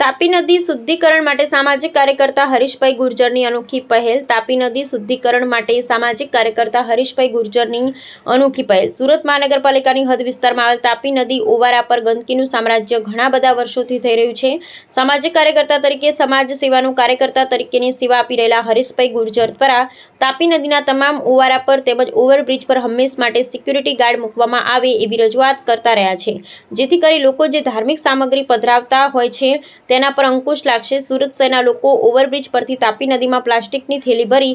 તાપી નદી શુદ્ધિકરણ માટે સામાજિક કાર્યકર્તા હરીશભાઈ ગુર્જરની અનોખી પહેલ. તાપી નદી શુદ્ધિકરણ માટે સામાજિક કાર્યકર્તા હરીશભાઈ ગુર્જરની અનોખી પહેલ. સુરત મહાનગરપાલિકાની હદ વિસ્તારમાં આવેલ તાપી નદી ઓવારા પર ગંદકીનું સામ્રાજ્ય ઘણા બધા વર્ષોથી થઈ રહ્યું છે. સામાજિક કાર્યકર્તા તરીકે, સમાજ સેવાનું કાર્યકર્તા તરીકેની સેવા આપી રહેલા હરીશભાઈ ગુર્જર દ્વારા તાપી નદીના તમામ ઓવારા પર તેમજ ઓવરબ્રિજ પર હંમેશ માટે સિક્યુરિટી ગાર્ડ મૂકવામાં આવે એવી રજૂઆત કરતા રહ્યા છે. જેથી કરી લોકો જે ધાર્મિક સામગ્રી પધરાવતા હોય છે તેના પર અંકુશ લાગશે. સુરત શહેરના લોકો ઓવરબ્રિજ પરથી તાપી નદીમાં પ્લાસ્ટિકની થેલી ભરી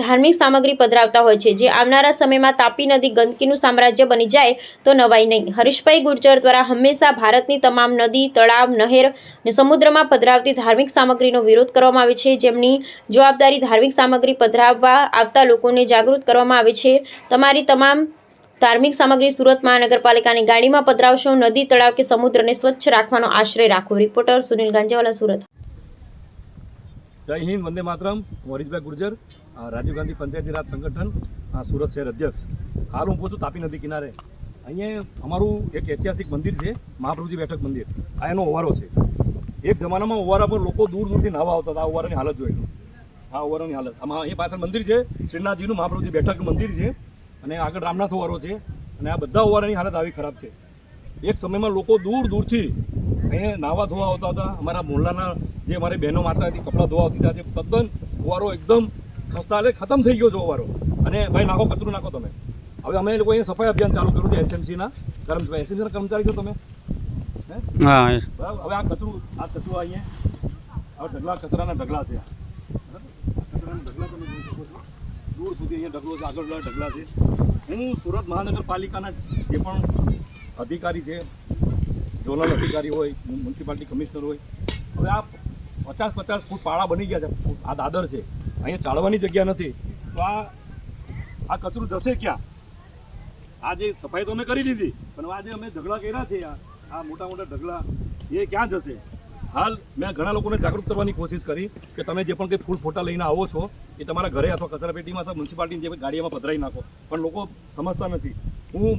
ધાર્મિક સામગ્રી પધરાવતા હોય છે. જે આવનારા સમયમાં તાપી નદી ગંદકીનું સામ્રાજ્ય બની જાય તો નવાઈ નહીં. હરીશભાઈ ગુર્જર દ્વારા હંમેશા ભારતની તમામ નદી, તળાવ, નહેર અને સમુદ્રમાં પધરાવતી ધાર્મિક સામગ્રીનો વિરોધ કરવામાં આવે છે. જેમની જવાબદારી ધાર્મિક સામગ્રી પધરાવવા આવતા લોકોને જાગૃત કરવામાં આવે છે. તમારી તમામ ધાર્મિક સામગ્રી સુરત મહાનગરપાલિકાની ગાડીમાં પધરાવશો નદી, તળાવ કે સમુદ્રને સ્વચ્છ રાખવાનો આશ્રય રાખો. રિપોર્ટર સુનિલ ગાંજેવાલા, સુરત. જય હિન્દ, વંદે માતરમ. હું હરીશભાઈ ગુર્જર રાજીવ ગાંધી પંચાયતી રાજ સંગઠન સુરત શહેર અધ્યક્ષ. હાલ હું પહોંચું તાપી નદી કિનારે. અહીંયા અમારું એક ઐતિહાસિક મંદિર છે, મહાપ્રભુજી બેઠક મંદિર. આ એનો ઓવારો છે. એક જમાનામાં ઓવારા પર લોકો દૂર દૂરથી નાહવા આવતા હતા. આ ઓવારાની હાલત જોઈ આ ઓવારાની હાલત. આમાં એ પાછળ મંદિર છે, શ્રીનાથજીનું મહાપ્રભુજી બેઠક મંદિર છે. અને આગળ રામનાથ ઓવારો છે. અને આ બધા ઓવારાની હાલત આવી ખરાબ છે. એક સમયમાં લોકો દૂર દૂરથી અહીંયા નાવા ધોવા આવતા હતા. અમારા મોહલ્લાના જે અમારી બહેનો માતા હતી કપડાં ધોવા આવતી હતા તે તદ્દન ઓવારો એકદમ ખસ્તા એટલે ખતમ થઈ ગયો છે ઓવારો અને ભાઈ નાખો કચરું નાખો તમે. હવે અમે લોકો અહીંયા સફાઈ અભિયાન ચાલુ કર્યું છે એસએમસીના. કર્મચારી એસએમસીના કર્મચારી છો તમે? હે? બરાબર. હવે આ કચરું આ કચરું અહીંયા હવે ઢગલા કચરાના ઢગલા છે? કચરાના ઢગલા તમે જોઈ શકો છો. દૂર સુધી અહીંયા ઢગલો છે, આગળ ઢગલા છે. હું સુરત મહાનગરપાલિકાના જે પણ અધિકારી છે, ઝોનલ અધિકારી હોય, મ્યુનિસિપાલિટી કમિશનર હોય, હવે આ પચાસ પચાસ ફૂટ પાળા બની ગયા છે, આ દાદર છે. અહીંયા ચાળવાની જગ્યા નથી. તો આ આ કચરું જશે ક્યાં? આ જે સફાઈ તો અમે કરી લીધી, પણ આજે અમે ઢગલા કર્યા છે આ મોટા મોટા ઢગલા, એ ક્યાં જશે? હાલ મેં ઘણા લોકોને જાગૃત કરવાની કોશિશ કરી કે તમે જે પણ કંઈ ફૂલ ફોટા લઈને આવો છો, એ તમારા ઘરે અથવા કચરાપેટીમાં અથવા મ્યુનિસિપાલિટીની જે ગાડીમાં પધરાવી નાખો. પણ લોકો સમજતા નથી. હું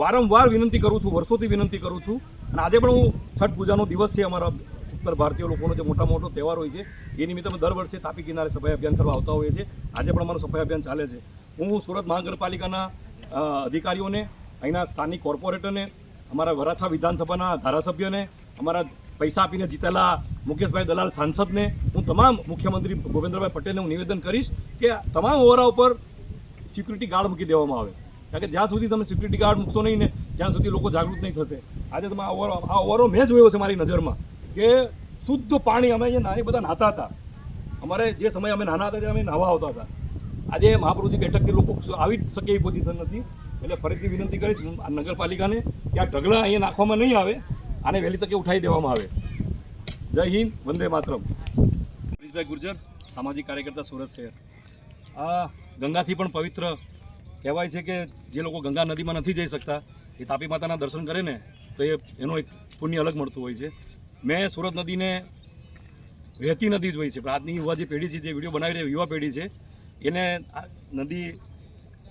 વારંવાર વિનંતી કરું છું, વર્ષોથી વિનંતી કરું છું, અને આજે પણ હું છઠ પૂજાનો દિવસ છે અમારા ઉત્તર ભારતીય લોકોનો જે મોટા મોટો તહેવાર હોય છે, એ નિમિત્તે દર વર્ષે તાપી કિનારે સફાઈ અભિયાન કરવા આવતા હોઈએ છીએ. આજે પણ અમારું સફાઈ અભિયાન ચાલે છે. હું સુરત મહાનગરપાલિકાના અધિકારીઓને, અહીંના સ્થાનિક કોર્પોરેટરને, અમારા વરાછા વિધાનસભાના ધારાસભ્યને, અમારા પૈસા આપીને જીતેલા મુકેશભાઈ દલાલ સાંસદને. હું તમામ મુખ્યમંત્રી ભૂપેન્દ્રભાઈ પટેલને હું નિવેદન કરીશ કે તમામ ઓવરા ઉપર સિક્યુરિટી ગાર્ડ મૂકી દેવામાં આવે. કારણ કે જ્યાં સુધી તમે સિક્યુરિટી ગાર્ડ મૂકશો નહીં ને, ત્યાં સુધી લોકો જાગૃત નહીં થશે. આજે તમે આ ઓવરો આ ઓવરો મેં જોયો છે મારી નજરમાં કે શુદ્ધ પાણી અમે અહીંયા નાની બધા નાહતા હતા. અમારે જે સમયે અમે નાના હતા ત્યારે અમે નાહવા આવતા હતા. આજે મહાપ્રભુજી બેઠકથી લોકો આવી જ શકે એવી પોઝિશન નથી. એટલે ફરીથી વિનંતી કરીશ નગરપાલિકાને કે આ ઢગલા અહીંયા નાખવામાં નહીં આવે. આને વહેલી તકે ઉઠાવી દેવામાં આવે. જય હિન્દ વંદે માતરમ. હરીશભાઈ ગુર્જર સામાજિક કાર્યકર્તા સુરત શહેર. આ ગંગાથી પણ પવિત્ર કહેવાય છે કે જે લોકો ગંગા નદીમાં નથી જઈ શકતા એ તાપી માતાના દર્શન કરે ને તો એ એનો એક પુણ્ય અલગ મળતું હોય છે. મેં સુરત નદીને વહેતી નદી જોઈ છે પણ આજની યુવા જે પેઢી છે જે વીડિયો બનાવી રહી યુવા પેઢી છે એને આ નદી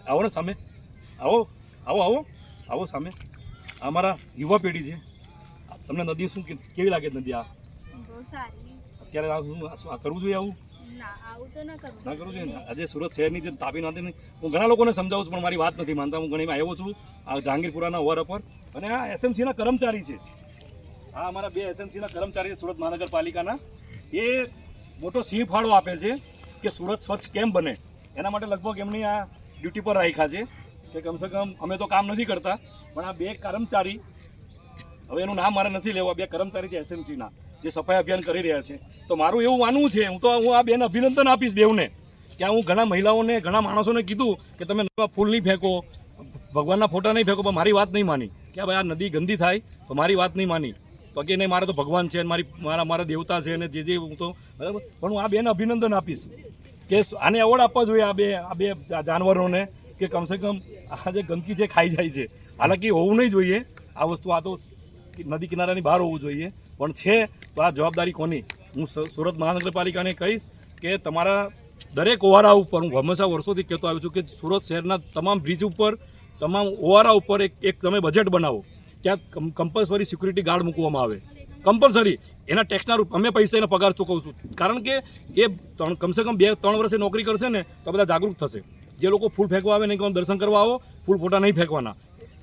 આવો ને સામે. આવો આવો આવો આવો સામે. અમારા યુવા પેઢી છે. તમને નદી શું કેવી લાગે નદી આ? અત્યારે આ કરવું જોઈએ આવું? ના કરવું જોઈએ આજે સુરત શહેરની જે તાપી નદીની હું ઘણા લોકોને સમજાવું છું પણ મારી વાત નથી માનતા. હું ઘણી આવ્યો છું આ જહાંગીરપુરાના ઓવર પર. અને આ એસએમસીના કર્મચારી છે. આ અમારા બે એસએમસીના કર્મચારી છે સુરત મહાનગરપાલિકાના. એ મોટો સિંહ ફાળો આપે છે કે સુરત સ્વચ્છ કેમ બને. એના માટે લગભગ એમની આ ડ્યુટી પર રાખ્યા છે કે કમસે કમ અમે તો કામ નથી કરતા પણ આ બે કર્મચારી હવે એનું નામ મારે નથી લેવું, આ બે કર્મચારી છે એસએમસીના જે સફાઈ અભિયાન કરી રહ્યા છે. તો મારું એવું માનવું છે, હું તો હું આ બેન અભિનંદન આપીશ બેવને કે હું ઘણા મહિલાઓને, ઘણા માણસોને કીધું કે તમે ફૂલ નહીં ફેંકો, ભગવાનના ફોટા નહીં ફેંકો, પણ મારી વાત નહીં માની. કે ભાઈ આ નદી ગંદી થાય, તો મારી વાત નહીં માની. તો કે નહીં, મારે તો ભગવાન છે, મારી મારા મારા દેવતા છે, અને જે જે હું તો બરાબર? પણ હું આ બેન અભિનંદન આપીશ. કે આને એવોર્ડ આપવા જોઈએ આ બે આ બે જાનવરોને, કે કમસે કમ આ જે ગંદકી છે, ખાઈ જાય છે. હાલાકી હોવું નહીં જોઈએ. આ વસ્તુ આ તો નદી કિનારાની બહાર હોવું જોઈએ. પણ છે, તો આ જવાબદારી કોની? હું સુરત મહાનગરપાલિકાને કહીશ કે તમારા દરેક ઓવારા ઉપર, હું હંમેશા વર્ષોથી કહેતો આવ્યો છું કે સુરત શહેરના તમામ બ્રિજ ઉપર, તમામ ઓવારા ઉપર એક એક તમે બજેટ બનાવો. ત્યાં કમ્પલસરી સિક્યુરિટી ગાર્ડ મૂકવામાં આવે. કમ્પલસરી એના ટેક્સના રૂપ, અમે પૈસા એનો પગાર ચૂકવું છું. કારણ કે એ ત્રણ, કમસે કમ બે, ત્રણ વર્ષે નોકરી કરશે ને, તો બધા જાગૃત થશે. જે લોકો ફૂલ ફેંકવા આવે નહીં દર્શન કરવા આવો, ફૂલ ફોટા નહીં ફેંકવાના.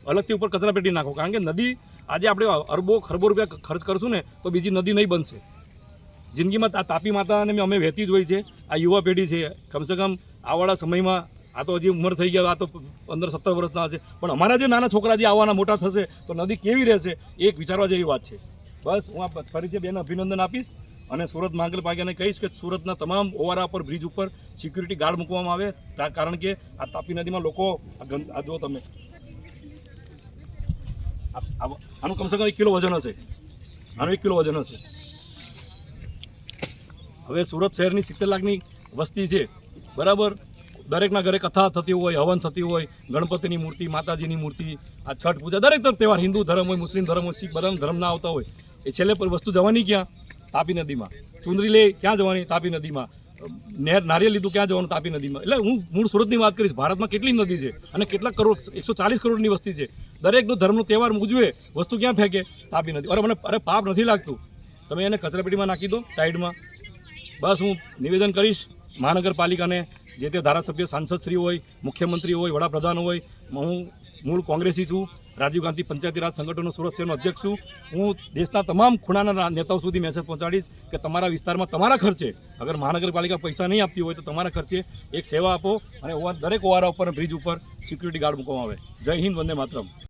અલગથી ઉપર કચરા પેટી નાખો. કારણ કે નદી આજે આપણે અરબો ખરબો રૂપિયા ખર્ચ કરશું ને, તો બીજી નદી નહીં બનશે. જિંદગીમાં તાપી માતાને અમે વહેતી જ હોય છે. આ યુવા પેઢી છે. કમસે કમ આવવાળા સમયમાં આ તો હજી ઉંમર થઈ ગયા, આ તો પંદર સત્તર વર્ષના હશે પણ અમારા જે નાના છોકરા જે આવવાના મોટા થશે, તો નદી કેવી રહેશે એક વિચારવા જેવી વાત છે. બસ, હું આ ફરીથી બેન અભિનંદન આપીશ અને સુરત મહાનગરપાલિકાને કહીશ કે સુરતના તમામ ઓવારા પર, બ્રિજ ઉપર સિક્યુરિટી ગાર્ડ મૂકવામાં આવે. કારણ કે આ તાપી નદીમાં લોકો આ જુઓ તમે. આ- આનું કમસે કમ એક કિલો વજન હશે. આનું એક કિલો વજન હશે. હવે સુરત શહેરની સિત્તેર લાખની વસ્તી છે. બરાબર? દરેકના ઘરે કથા થતી હોય, હવન થતી હોય, ગણપતિની મૂર્તિ, માતાજીની મૂર્તિ, આ છઠ પૂજા, દરેક તહેવાર, હિન્દુ ધર્મ હોય, મુસ્લિમ ધર્મ હોય, શીખ બધા ધર્મના આવતા હોય. એ છેલ્લે પર વસ્તુ જવાની ક્યાં? તાપી નદીમાં. ચુંદરી લે, ક્યાં જવાની? તાપી નદીમાં. નેર નારિયેલ લીધું, ક્યાં જવાનું? તાપી નદીમાં. એટલે હું મૂળ સુરતની વાત કરીશ. ભારતમાં કેટલી નદી છે અને કેટલા કરોડ, એકસો ચાલીસ કરોડની વસ્તી છે. દરેકનો ધર્મનો તહેવાર ઉજવે, વસ્તુ ક્યાં ફેંકે? તાપી નથી. અરે મને, અરે પાપ નથી લાગતું. તમે એને કચરાપેટીમાં નાખી દો, સાઈડમાં. બસ હું નિવેદન કરીશ, મહાનગરપાલિકાને, જે તે ધારાસભ્ય સાંસદશ્રી હોય મુખ્યમંત્રી હોય, વડાપ્રધાન હોય હું મૂળ કોંગ્રેસી છું, રાજીવ ગાંધી પંચાયતી રાજ સંગઠનનો સુરત શહેરનો અધ્યક્ષ છું. હું દેશના તમામ ખૂણાના નેતાઓ સુધી મેસેજ પહોંચાડીશ કે તમારા વિસ્તારમાં તમારા ખર્ચે, અગર મહાનગરપાલિકા પૈસા નહીં આપતી હોય તો તમારા ખર્ચે એક સેવા આપો અને દરેક ઓવારા ઉપર બ્રિજ ઉપર સિક્યુરિટી ગાર્ડ મૂકવામાં આવે. જય હિન્દ, વંદે માતરમ.